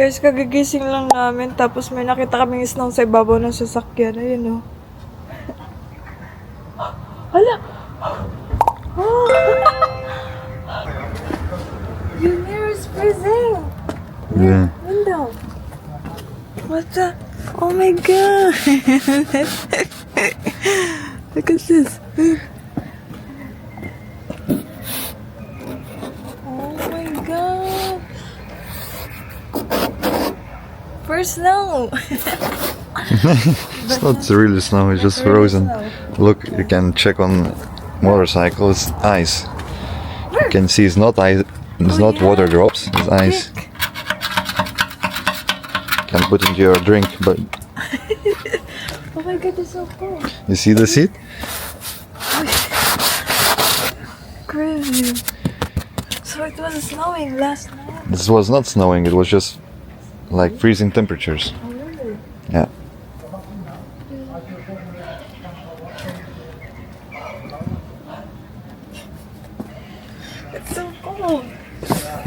Guys, kagigising lang namin. Tapos may nakita kaming snow sa ibabaw ng sasakyan. Ayun oh. Hala! Oh. Your mirror is freezing! Yeah. Window. What the? Oh my god! Look at this. Snow! It's not really snow, it's just frozen. Look, you can check on motorcycle, it's ice. You can see it's not ice, it's Oh, not water drops, it's ice. Can put into your drink, but Oh my god, it's so cold. you see the seat? Crazy. So it was snowing last night. This was not snowing, it was just like freezing temperatures. Oh? Yeah. It's so cold.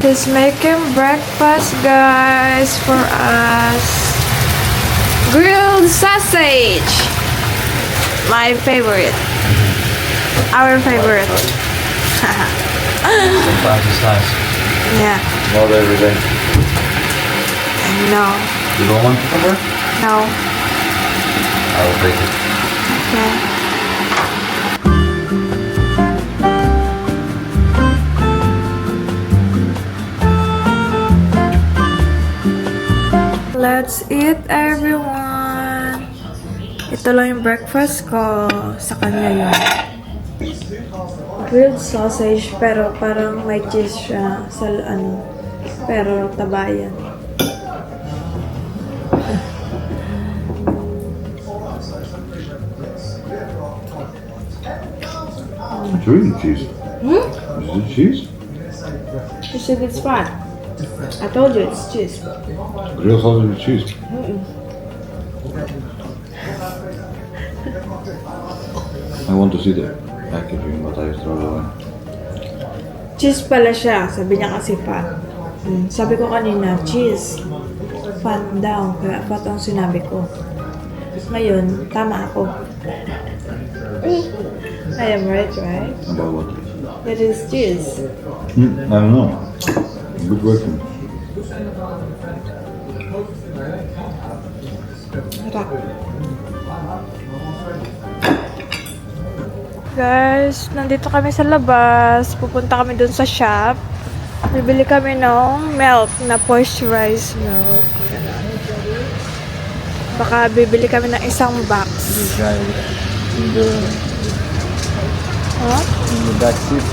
He's making breakfast, guys, for us. Grilled sausage. My favorite. Our favorite. Sometimes it's nice. Yeah. Not every day. No. You don't want cucumber? No. I will take it. Okay. Let's eat, everyone! Ito lang yung breakfast ko. Sa kanya yun. Grilled sausage, pero parang may cheese siya sa ano. Pero tabayan. It's really cheese. Hmm? Is it cheese? You said it's fat. I told you it's cheese. Grilled sausage with cheese. I want to see the packaging, but I throw it away. Cheese pala siya. Sabi niya kasi fat. Mm, Sabi ko kanina, cheese. Fat daw. Kaya fat ang sinabi ko. Ngayon, tama ako. I am right, right? About what? That is cheese. Hmm, I don't know. Good. Harap. Guys, nandito kami sa labas. Pupunta kami dun sa shop. Bibili kami ng milk na moisturized milk. Baka bibili kami ng isang box. guy in the What? in the back seat.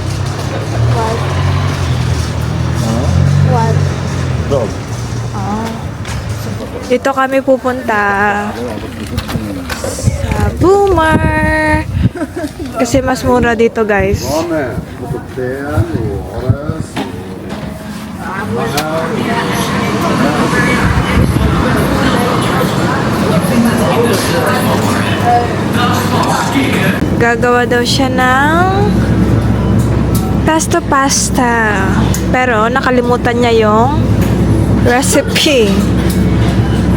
What? What? Dog. Dito kami pupunta sa Boomer. Kasi mas mura dito, guys. Gagawa daw siya ng pesto pasta. Pero nakalimutan niya yung recipe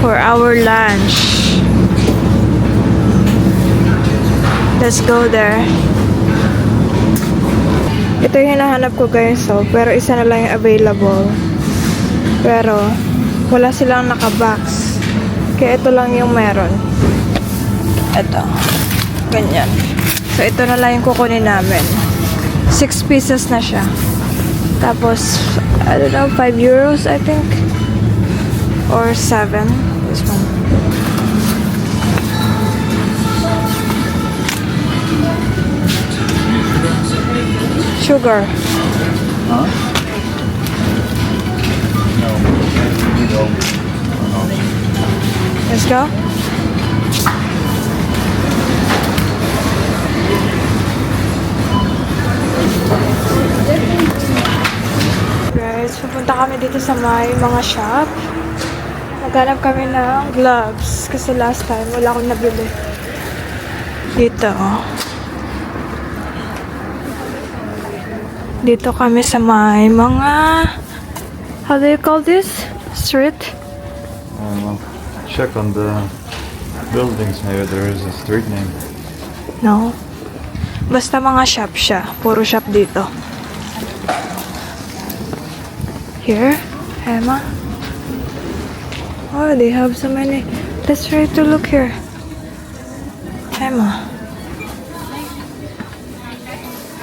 for our lunch. Let's go there. Ito yung hinahanap ko guys, so, pero isa na lang yung available. Pero, wala silang nakabox. Kaya ito lang yung meron. Ito. Ganyan. So, ito na lang yung kukunin namin. Six pieces na siya. Tapos, I don't know, 5 euros, I think. Or 7. This one. Sugar. Huh? No. Let's go. Dito sa may mga shop. Naghanap kami ng gloves kasi last time wala akong nabili. Dito. oh. Dito kami sa may mga how do you call this? Street? well, check on the buildings. Maybe there is a street name. No. Basta mga shop siya. Puro shop dito. Here? Emma? Oh, they have so many. Let's try to look here. Emma.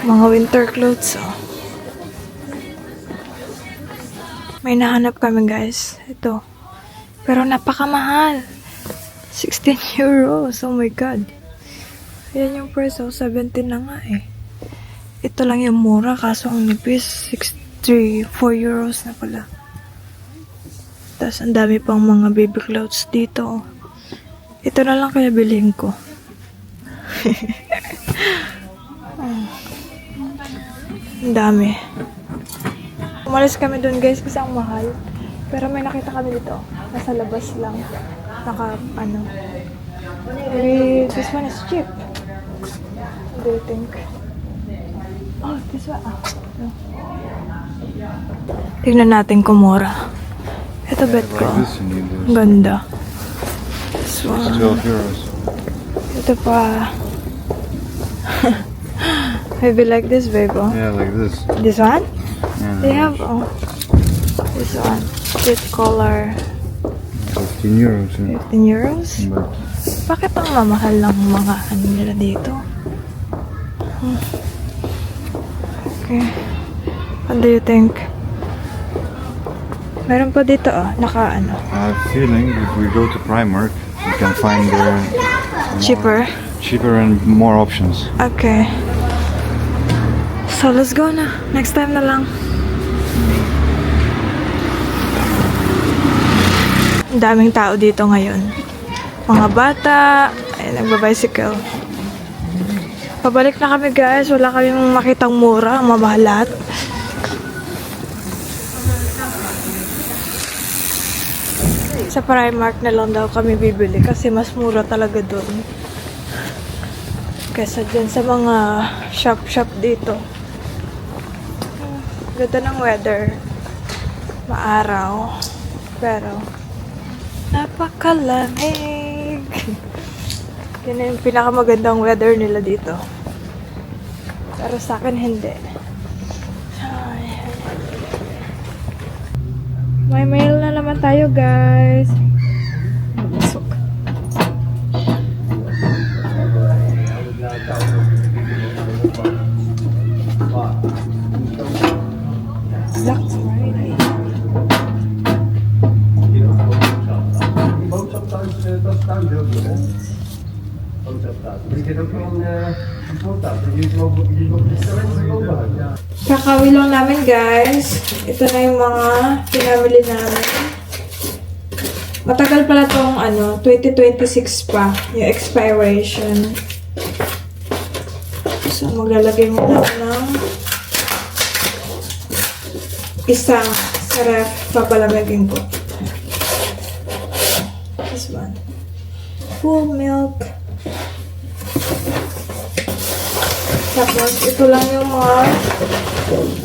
Mga winter clothes, oh. May nahanap kami, guys. Ito. Pero napakamahal. 16 euros. Oh my God. Ayan yung price, oh. 17 na nga, eh. Ito lang yung mura, kaso ang nipis, 63, 4 euros na pala. Tapos ang dami pang mga baby clothes dito. oh. Ito na lang kaya bilhin ko. Hmm. Ang dami. Umalis kami dun guys kasi ang mahal. Pero may nakita kami dito. Nasa labas lang. Naka, ano. Maybe this one is cheap. What do you think? Oh, this one. Ah, no. Tignan natin kung mura. Ito bet ko. Ang ganda. This one. 12 euros. Ito pa. Maybe like this, babe. Oh. Yeah, like this. This one? Yeah, They have, oh. This one. This color. 15 euros. Yeah. 15 euros? But Bakit ang mamahal ng mga ano nila dito? Hmm. Okay. What do you think? Meron pa dito, oh. Naka, ano, I have a feeling if we go to Primark, we can find there cheaper. cheaper and more options. Okay. So, let's go na. Next time na lang. Ang daming tao dito ngayon. Mga bata, ay nagbabicycle. Pabalik na kami guys. Wala kami makitang mura. Mabahal lahat. Sa Primark na lang daw kami bibili kasi mas mura talaga doon. Kesa dyan sa mga shop-shop dito. Ganda ng weather. Maaraw. Pero, napakalamig. Yan na yung pinakamagandang weather nila dito. Pero sa akin, hindi. Ay. May mail naman tayo, guys. Pasok. Black Friday. Kakawi lang namin, guys. Ito na yung mga pinamili namin. Matagal pala tong ano, 2026 pa, yung expiration. So, maglalagay muna ako ng isang sa ref, papalamigin ko. This one. Full milk. Tapos, ito lang yung mga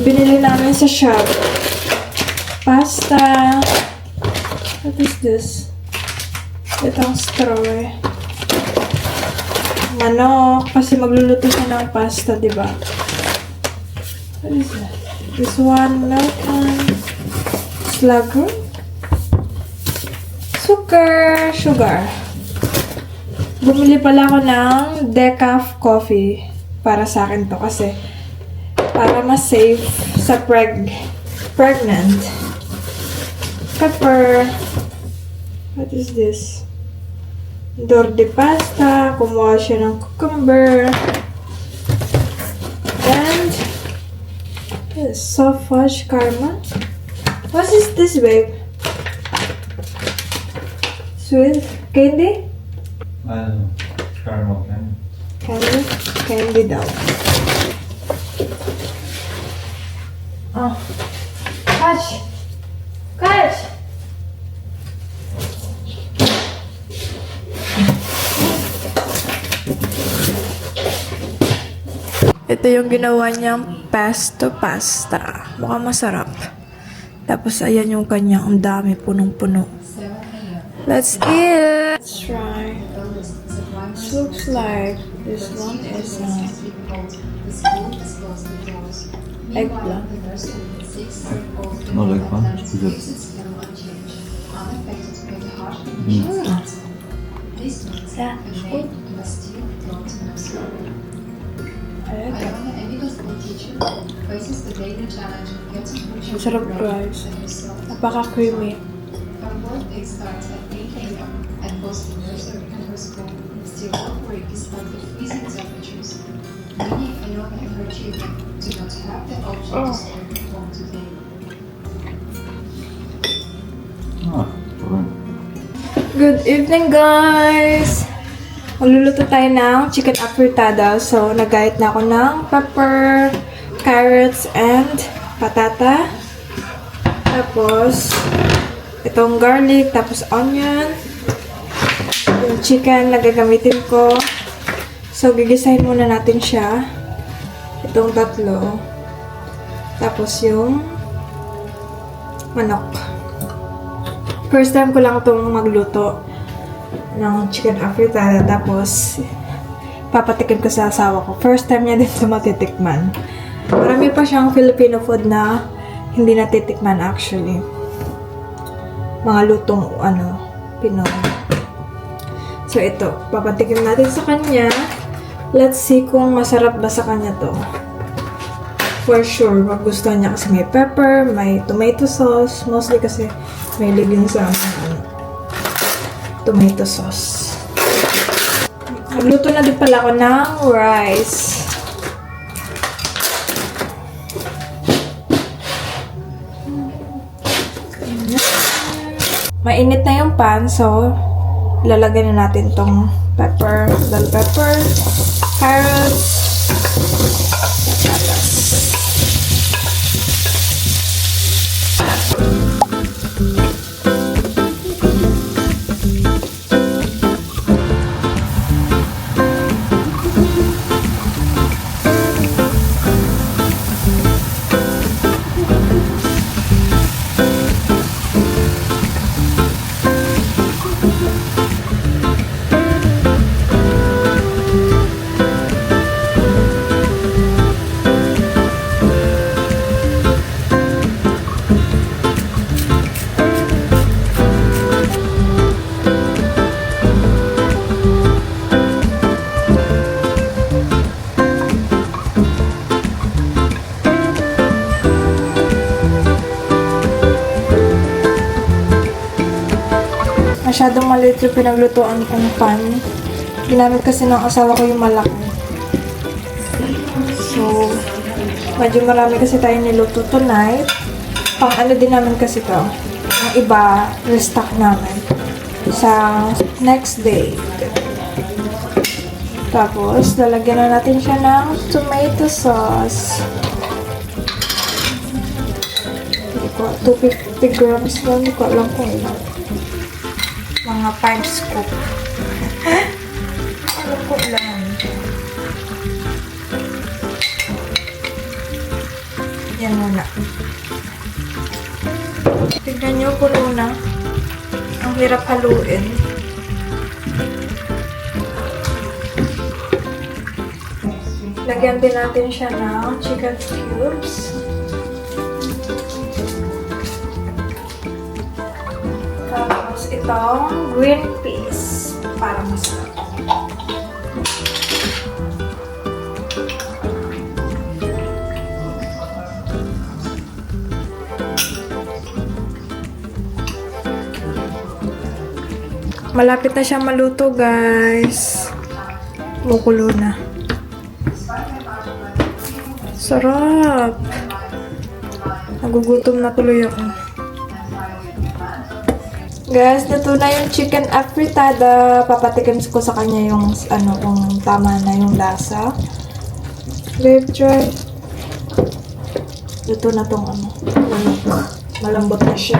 binili namin sa shop. Pasta. What is this? Itong straw eh. Manok. Kasi magluluto siya ng pasta, di ba? What is that? This one, milk and slugger. Sugar. Sugar. Bumili pala ako ng decaf coffee para sa akin to kasi para mas safe sa preg pregnant. Pepper. What is this? Dor de pasta. Kumuha siya ng cucumber. And fudge caramel. What is this, babe? Sweet candy? Know. Caramel candy. Candy? Candy daw. Oh. Catch! Ito yung ginawa niyang pesto pasta. Mukhang masarap. Tapos ayan yung kanyang ang dami, punong-puno. Let's eat. Let's try. This looks like this one is uh, eggplant. No, like one. It's good. Yeah, it's good. I like it. Masarap guys. Napaka-creamy. Oh. Ah, alright. Good evening, guys! Magluluto tayo ng chicken afritada. So, nagayat na ako ng pepper, carrots, and patata. Tapos, itong garlic, tapos onion. Yung chicken na gagamitin ko. So, gigisahin muna natin siya. Itong tatlo. Tapos yung manok. First time ko lang itong magluto ng chicken afritada. Tapos, papatikim ko sa asawa ko. First time niya din ito matitikman. Marami pa siyang Filipino food na hindi natitikman actually. Mga lutong, ano, Pinoy. So, ito. Papatikim natin sa kanya. Let's see kung masarap ba sa kanya to. For sure, magustuhan niya kasi may pepper, may tomato sauce. Mostly kasi may ligin sa ano, tomato sauce. Nagluto na din pala ako ng rice. Mainit na yung pan, so lalagyan na natin tong pepper, bell pepper, carrots, Maliit yung pinaglutuan kong pan. Ginamit kasi ng asawa ko yung malaki. So, medyo marami kasi tayo niluto tonight. Pang ano din namin kasi to. Ang iba, restock namin. Sa next day. Tapos, lalagyan na natin siya ng tomato sauce. Ko, 250 grams lang. Hindi ko alam kung ilan mga 5 scoop. Alam ko lang. Yan muna. Tignan nyo, puno na. Ang hirap haluin. Lagyan din natin siya ng chicken cubes. Tapos itong green peas para masarap. Malapit na siyang maluto, guys. Mukulo na. Sarap. Nagugutom na tuloy ako. Guys, luto na yung chicken afritada. Papatikim ko sa kanya yung ano, kung tama na yung lasa. Babe, try. Luto na tong ano. Malambot na siya.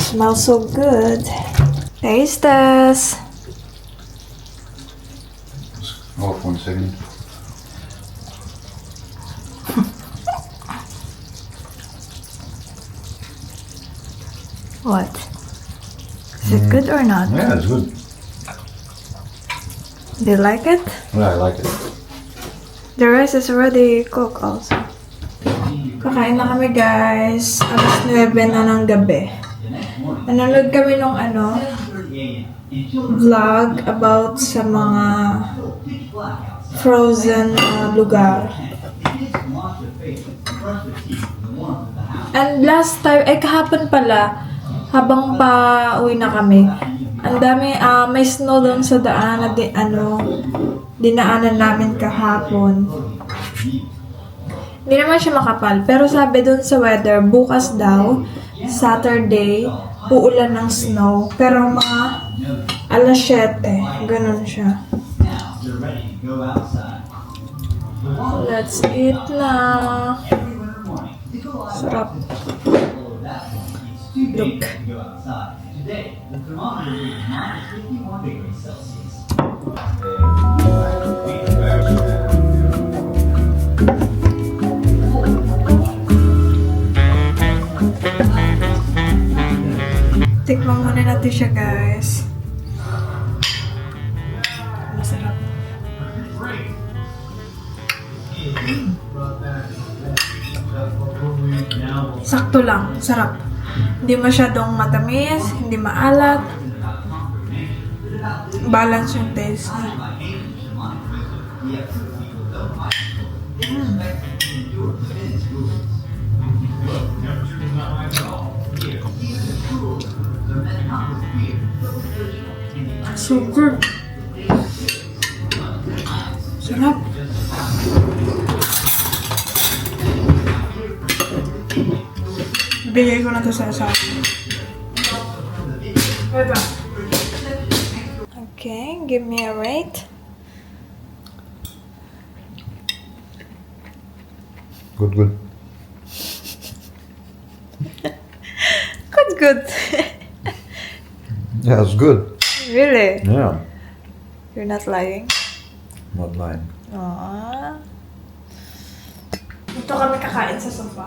Smells so good. Taste test. Off one second. What? Is it good or not? Yeah, it's good. Do you like it? Yeah, I like it. The rice is already cooked also. Kakain na kami guys. Alas 9 na ng gabi. Nanonood kami nung ano, vlog about sa mga frozen uh, lugar. And last time, eh kahapon pala, habang pa uwi na kami, ang dami, ah, may snow doon sa daan na di, ano, dinaanan namin kahapon. Hindi naman siya makapal. Pero sabi doon sa weather, bukas daw, Saturday, uulan ng snow. Pero mga alas 7, ganun siya. Let's eat na. Sarap. Look. Tikman muna natin siya, guys. Masarap. Sakto lang. Sarap. Hindi masyadong matamis, hindi maalat. Balance yung taste. So good. Bigay ko na to sa asawa. Ito. Okay, give me a rate. Good, good. Good, good. Yeah, it's good. really? Yeah. You're not lying? Not lying. Aww. Ito kami kakain sa sofa.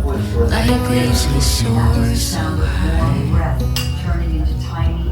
Like lazy stars. Turning into tiny